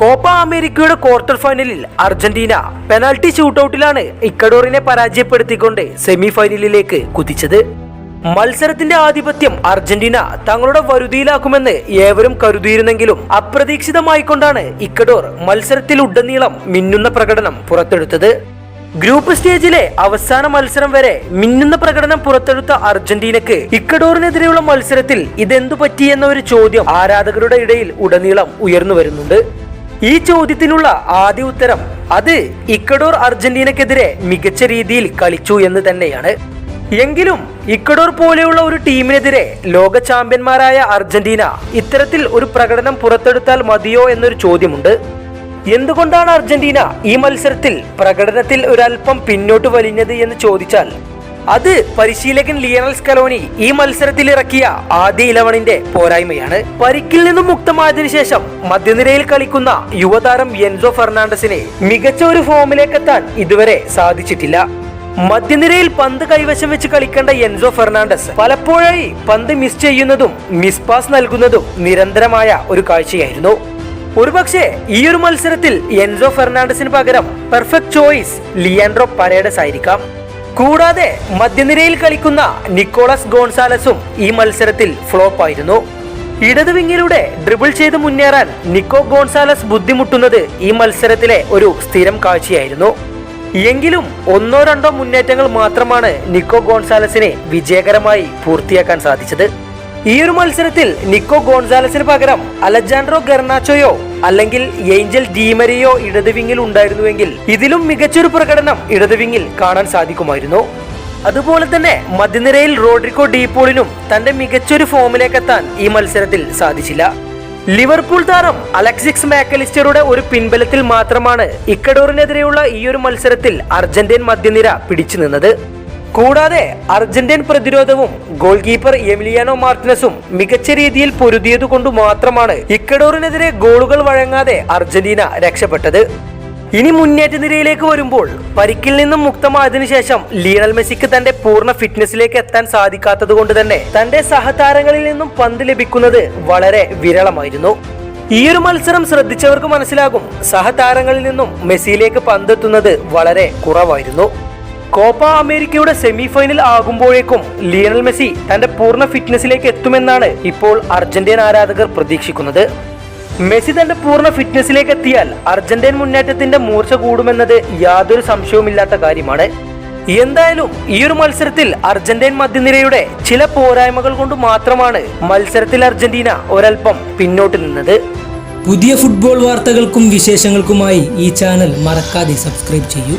Copa അമേരിക്കയുടെ quarter ഫൈനലിൽ Argentina penalty ഷൂട്ടൌട്ടിലാണ് ഇക്കഡോറിനെ പരാജയപ്പെടുത്തിക്കൊണ്ട് സെമി ഫൈനലിലേക്ക് കുതിച്ചത്. മത്സരത്തിന്റെ ആധിപത്യം അർജന്റീന തങ്ങളുടെ വരുതിയിലാക്കുമെന്ന് ഏവരും കരുതിയിരുന്നെങ്കിലും അപ്രതീക്ഷിതമായിക്കൊണ്ടാണ് ഇക്കഡോർ മത്സരത്തിൽ ഉടനീളം മിന്നുന്ന പ്രകടനം പുറത്തെടുത്തത്. ഗ്രൂപ്പ് സ്റ്റേജിലെ അവസാന മത്സരം വരെ മിന്നുന്ന പ്രകടനം പുറത്തെടുത്ത അർജന്റീനക്ക് ഇക്കഡോറിനെതിരെയുള്ള മത്സരത്തിൽ ഇതെന്തു പറ്റിയെന്ന ഒരു ചോദ്യം ആരാധകരുടെ ഇടയിൽ ഉടനീളം ഉയർന്നു വരുന്നുണ്ട്. ഈ ചോദ്യത്തിനുള്ള ആദ്യ ഉത്തരം അത് ഇക്കഡോർ അർജന്റീനക്കെതിരെ മികച്ച രീതിയിൽ കളിച്ചു എന്ന് തന്നെയാണ്. എങ്കിലും ഇക്കഡോർ പോലെയുള്ള ഒരു ടീമിനെതിരെ ലോക ചാമ്പ്യന്മാരായ അർജന്റീന ഇത്തരത്തിൽ ഒരു പ്രകടനം പുറത്തെടുത്താൽ മതിയോ എന്നൊരു ചോദ്യമുണ്ട്. എന്തുകൊണ്ടാണ് അർജന്റീന ഈ മത്സരത്തിൽ പ്രകടനത്തിൽ ഒരല്പം പിന്നോട്ട് വലിഞ്ഞത് എന്ന് ചോദിച്ചാൽ അത് പരിശീലകൻ ലിയണൽ സ്കലോനി ഈ മത്സരത്തിൽ ഇറക്കിയ ആദ്യ ഇലവണിന്റെ പോരായ്മയാണ്. പരിക്കിൽ നിന്നും മുക്തമായതിനു ശേഷം മധ്യനിരയിൽ കളിക്കുന്ന യുവതാരം എൻസോ ഫെർണാണ്ടസിനെ മികച്ച ഒരു ഫോമിലേക്കെത്താൻ ഇതുവരെ സാധിച്ചിട്ടില്ല. മധ്യനിരയിൽ പന്ത് കൈവശം വെച്ച് കളിക്കേണ്ട എൻസോ ഫെർണാണ്ടസ് പലപ്പോഴായി പന്ത് മിസ് ചെയ്യുന്നതും മിസ് പാസ് നൽകുന്നതും നിരന്തരമായ ഒരു കാഴ്ചയായിരുന്നു. ഒരുപക്ഷെ ഈ ഒരു മത്സരത്തിൽ എൻസോ ഫെർണാണ്ടസിന് പകരം പെർഫെക്റ്റ് ചോയ്സ് ലിയാൻഡ്രോ പരേഡസ് ആയിരിക്കാം. കൂടാതെ മധ്യനിരയിൽ കളിക്കുന്ന നിക്കോളസ് ഗോൺസാലസും ഈ മത്സരത്തിൽ ഫ്ലോപ്പ് ആയിരുന്നു ഇടത് വിങ്ങിലൂടെ ഡ്രിബിൾ ചെയ്ത് മുന്നേറാൻ നിക്കോ ഗോൺസാലസ് ബുദ്ധിമുട്ടുന്നത് ഈ മത്സരത്തിലെ ഒരു സ്ഥിരം കാഴ്ചയായിരുന്നു. എങ്കിലും ഒന്നോ രണ്ടോ മുന്നേറ്റങ്ങൾ മാത്രമാണ് നിക്കോ ഗോൺസാലസിനെ വിജയകരമായി പൂർത്തിയാക്കാൻ സാധിച്ചത്. ഈ ഒരു മത്സരത്തിൽ നിക്കോ ഗോൺസാലസിന് പകരം അലജാൻഡ്രോ ഗെർണാച്ചോയോ അല്ലെങ്കിൽ ഏഞ്ചൽ ഡീമരിയോ ഇടതുവിങ്ങിൽ ഉണ്ടായിരുന്നുവെങ്കിൽ ഇതിലും മികച്ചൊരു പ്രകടനം ഇടതുവിങ്ങിൽ കാണാൻ സാധിക്കുമായിരുന്നു. അതുപോലെ തന്നെ മധ്യനിരയിൽ റോഡ്രിക്കോ ഡീപോളിനും തന്റെ മികച്ചൊരു ഫോമിലേക്കെത്താൻ ഈ മത്സരത്തിൽ സാധിച്ചില്ല. ലിവർപൂൾ താരം അലക്സിക്സ് മാക്കലിസ്റ്ററുടെ ഒരു പിൻബലത്തിൽ മാത്രമാണ് ഇക്കഡോറിനെതിരെയുള്ള ഈ ഒരു മത്സരത്തിൽ അർജന്റീൻ മധ്യനിര പിടിച്ചു നിന്നത്. കൂടാതെ അർജന്റീൻ പ്രതിരോധവും ഗോൾ കീപ്പർ എമിലിയാനോ മാർട്ടിനസും മികച്ച രീതിയിൽ പൊരുതിയതുകൊണ്ട് മാത്രമാണ് ഇക്കഡോറിനെതിരെ ഗോളുകൾ വഴങ്ങാതെ അർജന്റീന രക്ഷപ്പെട്ടത്. ഇനി മുന്നേറ്റ നിരയിലേക്ക് വരുമ്പോൾ പരിക്കിൽ നിന്നും മുക്തമായതിനു ശേഷം ലിയണൽ മെസ്സിക്ക് തന്റെ പൂർണ ഫിറ്റ്നസിലേക്ക് എത്താൻ സാധിക്കാത്തത് കൊണ്ട് തന്നെ തന്റെ സഹതാരങ്ങളിൽ നിന്നും പന്ത് ലഭിക്കുന്നത് വളരെ വിരളമായിരുന്നു. ഈ ഒരു മത്സരം ശ്രദ്ധിച്ചവർക്ക് മനസ്സിലാകും സഹതാരങ്ങളിൽ നിന്നും മെസ്സിയിലേക്ക് പന്തെത്തുന്നത് വളരെ കുറവായിരുന്നു. കോപ്പ അമേരിക്കയുടെ സെമി ഫൈനൽ ആകുമ്പോഴേക്കും ലിയണൽ മെസ്സി തന്റെ പൂർണ ഫിറ്റ്നസിലേക്ക് എത്തുമെന്നാണ് ഇപ്പോൾ അർജന്റീൻ ആരാധകർ പ്രതീക്ഷിക്കുന്നത്. മെസ്സി തന്റെ പൂർണ ഫിറ്റ്നസിലേക്ക് എത്തിയാൽ അർജന്റീൻ മുന്നേറ്റത്തിന്റെ മൂർച്ച കൂടുമെന്നത് യാതൊരു സംശയവുമില്ലാത്ത കാര്യമാണ്. എന്തായാലും ഈ ഒരു മത്സരത്തിൽ അർജന്റീൻ മധ്യനിരയുടെ ചില പോരായ്മകൾ കൊണ്ട് മാത്രമാണ് മത്സരത്തിൽ അർജന്റീന ഒരൽപ്പം പിന്നോട്ട് നിന്നത്. പുതിയ ഫുട്ബോൾ വാർത്തകൾക്കും വിശേഷങ്ങൾക്കുമായി ഈ ചാനൽ മറക്കാതെ സബ്സ്ക്രൈബ് ചെയ്യൂ.